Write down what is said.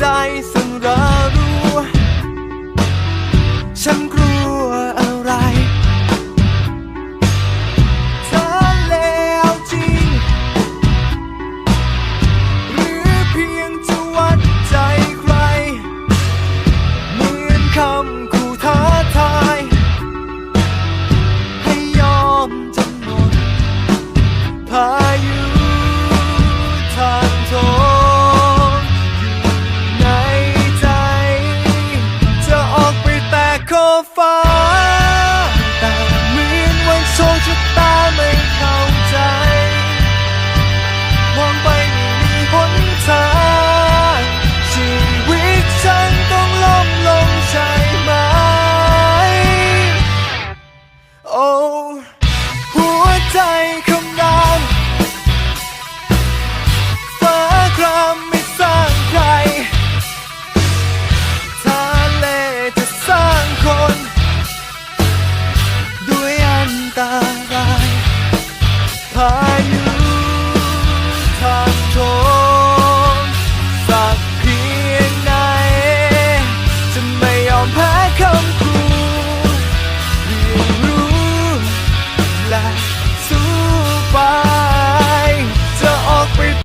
ใจสังรา ฟ้า แต่เหมือนวันโชคชะตาไม่เข้าใจ มองไปไม่มีหนทางชีวิตฉันต้องล้มลงใช่ไหม โอ้หัวใจ supa